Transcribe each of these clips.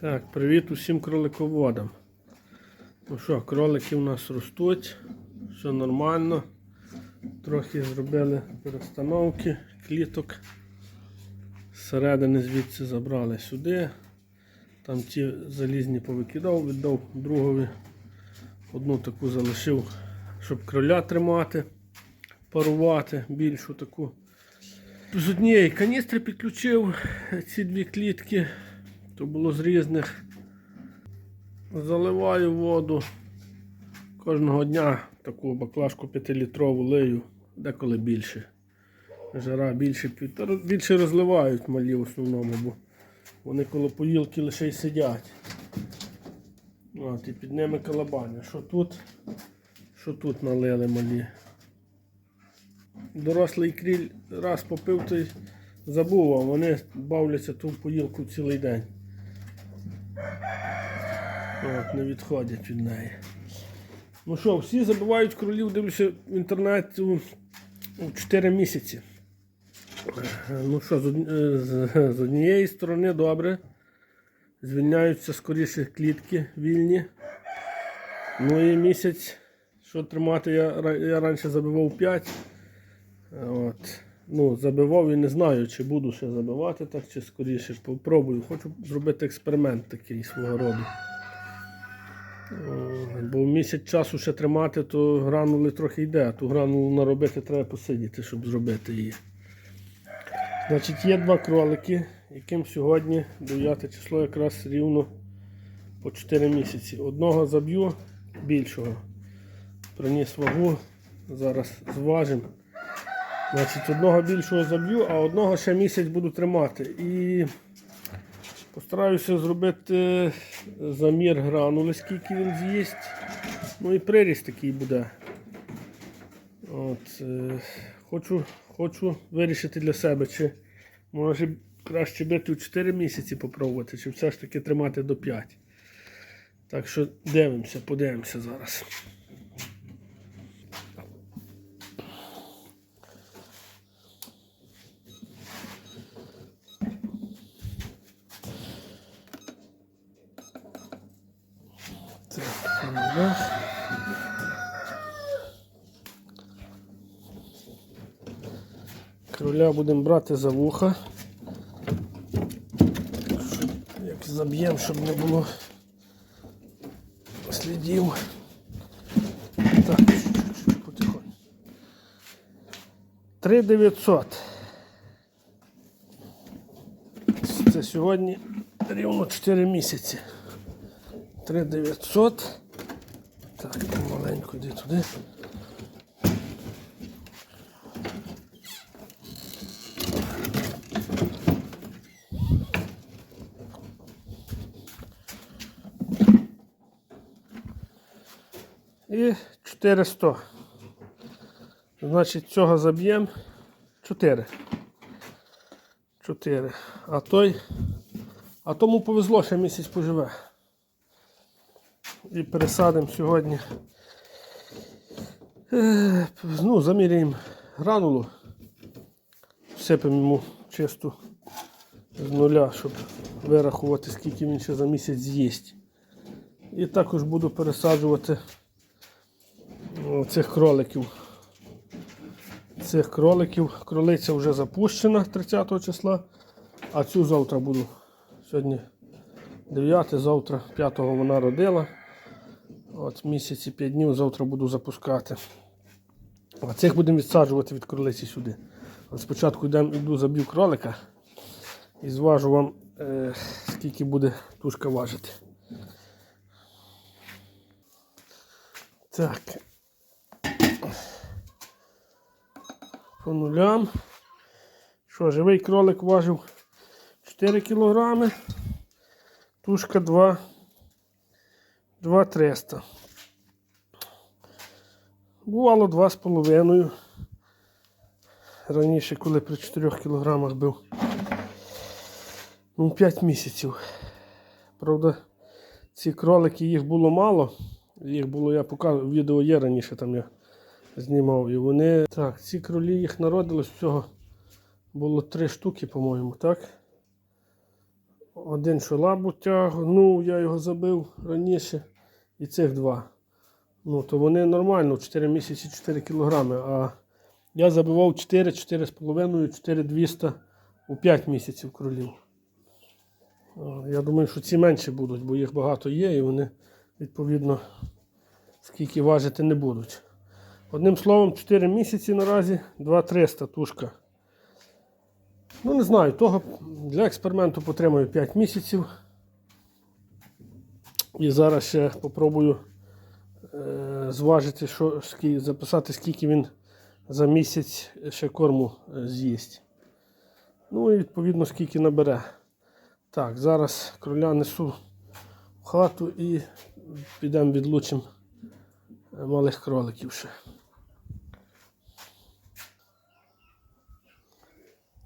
Так, привіт усім кролиководам. Ну що, кролики у нас ростуть, все нормально. Трохи зробили перестановки, кліток. Зсередини звідси забрали сюди. Там ті залізні повикидав, віддав другові. Одну таку залишив, щоб кроля тримати, парувати, більшу таку. З однієї каністри підключив ці дві клітки. То було з різних. Заливаю воду. Кожного дня таку баклажку 5-літрову лию, деколи більше. Жара більше, більше розливають малі в основному, бо вони коло поїлки лише й сидять. От, і під ними калабаня. Що тут? Що тут налили малі? Дорослий кріль раз попив, то й забув, а вони бавляться ту поїлку цілий день. От, не відходять від неї. Ну що, всі забивають кролів, дивлюся в інтернеті у 4 місяці. Ну що, е, з однієї сторони добре. Звільняються скоріше клітки вільні. Ну і місяць, що тримати, я, я раніше забивав 5. От. Ну, забивав і не знаю, чи буду ще забивати так, чи скоріше. Попробую. Хочу зробити експеримент такий свого роду. Бо місяць часу ще тримати, то гранули трохи йде, а ту гранулу наробити треба посидіти, щоб зробити її. Значить, є два кролики, яким сьогодні 9 число якраз рівно по 4 місяці. Одного заб'ю більшого. Приніс вагу, зараз зважимо. Значить, одного більшого заб'ю, а одного ще місяць буду тримати. І постараюся зробити замір гранули, скільки він з'їсть. Ну і приріст такий буде. От, е, хочу, хочу вирішити для себе, чи може краще бити у 4 місяці попробувати, чи все ж таки тримати до 5. Так що дивимося, подивимося зараз. Раз. Кроля будемо брати за вуха. Як заб'ємо, щоб не було слідів. Так, потихоньку. 3900. Це сьогодні рівно 4 місяці. 3900. Так, маленько йди туди. І 400. Значить, цього заб'ємо 4. 4. А той. А тому повезло, ще місяць поживе. І пересадимо сьогодні. Е, Ну, заміряємо гранулу. Всипемо йому чисту з нуля, щоб вирахувати, скільки він ще за місяць з'їсть. І також буду пересаджувати цих кроликів. Цих кроликів. Кролиця вже запущена 30 числа, а цю завтра буду. Сьогодні 9, завтра 5 вона родила. От місяці 5 днів завтра буду запускати. А цих будемо відсаджувати від кролиці сюди. От спочатку йдемо, йду заб'ю кролика і зважу вам, е, скільки буде тушка важити. Так. По нулям. Що, живий кролик важив 4 кілограми. Тушка 2. 2300. Бувало 2,5. Раніше, коли при 4 кілограмах був. Ну, 5 місяців. Правда, ці кролики їх було мало. Їх було, я показував, відео є раніше там я знімав. І вони. Так, ці кролі їх народилось всього. Було три штуки, по-моєму, так? Один що лабу тягнув, я його забив раніше. І цих два. Ну, то вони нормально, 4 місяці 4 кілограми. А я забивав 4, 4,5, 4,200 у 5 місяців кролів. Я думаю, що ці менше будуть, бо їх багато є, і вони, відповідно, скільки важити не будуть. Одним словом, 4 місяці наразі, 2,300 тушка. Ну, не знаю, того для експерименту потримаю 5 місяців. І зараз ще попробую е, зважити, що, записати, скільки він за місяць ще корму е, з'їсть. Ну і відповідно скільки набере. Так, зараз кроля несу в хату і підемо відлучимо е, малих кроликів ще.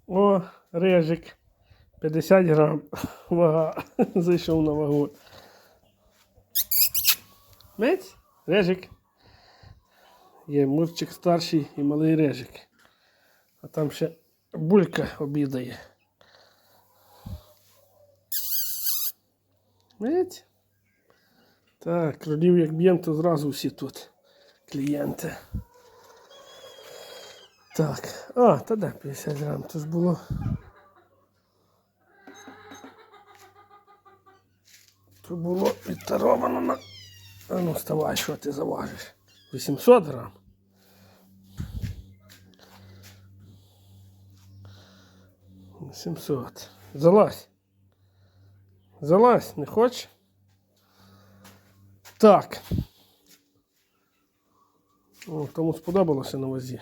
О, режик. 50 грам. Вага. Зайшов на вагу. Мець? Режик. Є Мурчик старший і малий режик. А там ще булька обідає. Мець? Так, кролів як б'єм, то зразу всі тут клієнти. Так, а, та де 50 грам, то ж було. То було відтаровано на. А ну вставай, що ти заважиш? 800 грам. Сімсот. Залазь. Залазь, не хочеш? Так. О, тому сподобалося на вазі.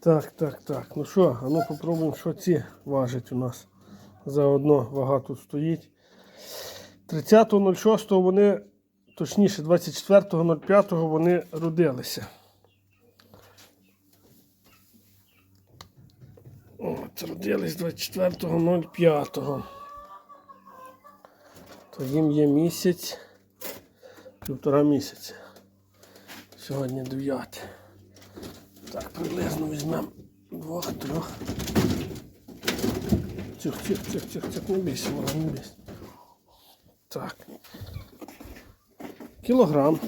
Так, так, так. Ну що, а ну попробуємо, що ці важать у нас. Заодно вага тут стоїть. 30.06 вони, точніше, 24.05 вони родилися. От, родились 24.05. То їм є місяць, півтора місяця. Сьогодні 9. Так, приблизно візьмемо двох-трьох. Тих, тих, тих, тих, тих, не бійся, мала, не бійся. Так. Кілограм.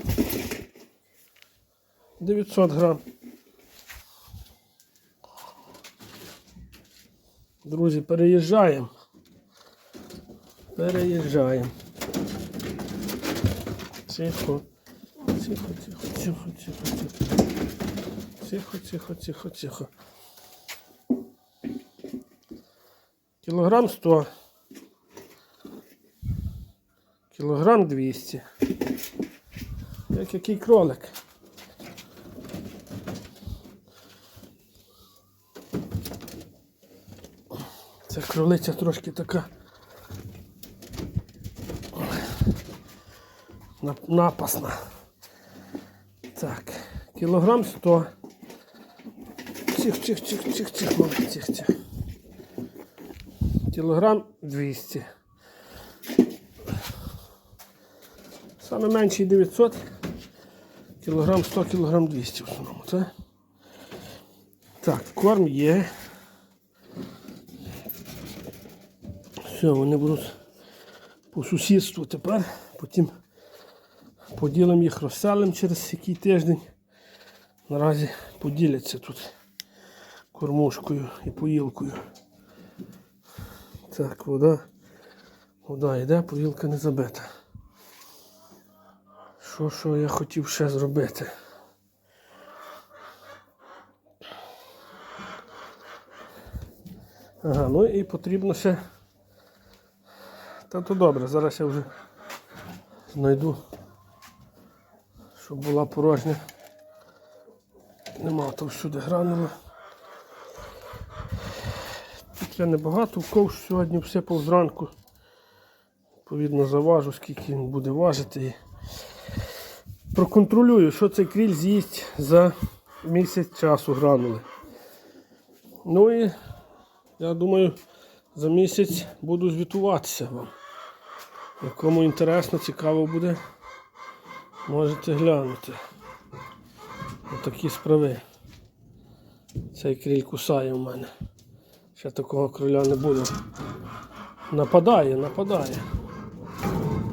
900 грам. Друзі, переїжджаємо. Переїжджаємо. Тихо. Тихо, тихо, тихо, тихо, тихо. Тихо, тихо, тихо, тихо. Кілограм 100. Кілограм 200. Як який кролик. Ця кролиця трошки така. Напасна. Так, кілограм 100. Чих, чих, чих, чих, чих, малий, чих, чих. Кілограм 200. Саме менший 900. Кілограм 100, кілограм 200 в основному, так? Так, корм є. Все, вони будуть по сусідству тепер. Потім поділимо їх розселимо через який тиждень. Наразі поділяться тут кормушкою і поїлкою. Так, вода. Вода йде, поїлка не забита. Що, що я хотів ще зробити? Ага, ну і потрібно ще. Та то добре, зараз я вже знайду, щоб була порожня. Нема то всюди гранула. Тут ще небагато, ковш сьогодні всипав зранку. Відповідно заважу, скільки він буде важити. Проконтролюю, що цей кріль з'їсть за місяць часу гранули. Ну і я думаю, за місяць буду звітуватися вам. Кому інтересно, цікаво буде, можете глянути. Отакі справи. Цей кріль кусає у мене. Ще такого кроля не було Нападає, нападає.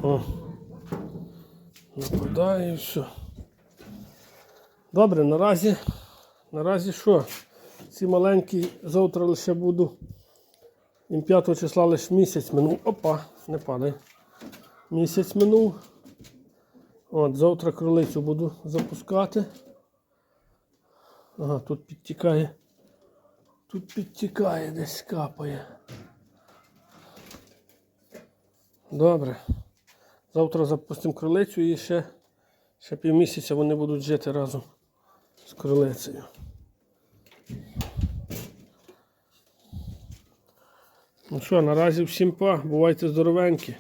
О. Нападає і все. Добре, наразі. Наразі що? Ці маленькі завтра лише буду. Їм 5 числа лише місяць минув. Опа, не падай. Місяць минув. От, завтра кролицю буду запускати. Ага, тут підтікає. Тут підтікає, десь капає. Добре. Завтра запустимо крилицю і ще, ще півмісяця вони будуть жити разом з крилицею. Ну що, наразі всім па, бувайте здоровенькі.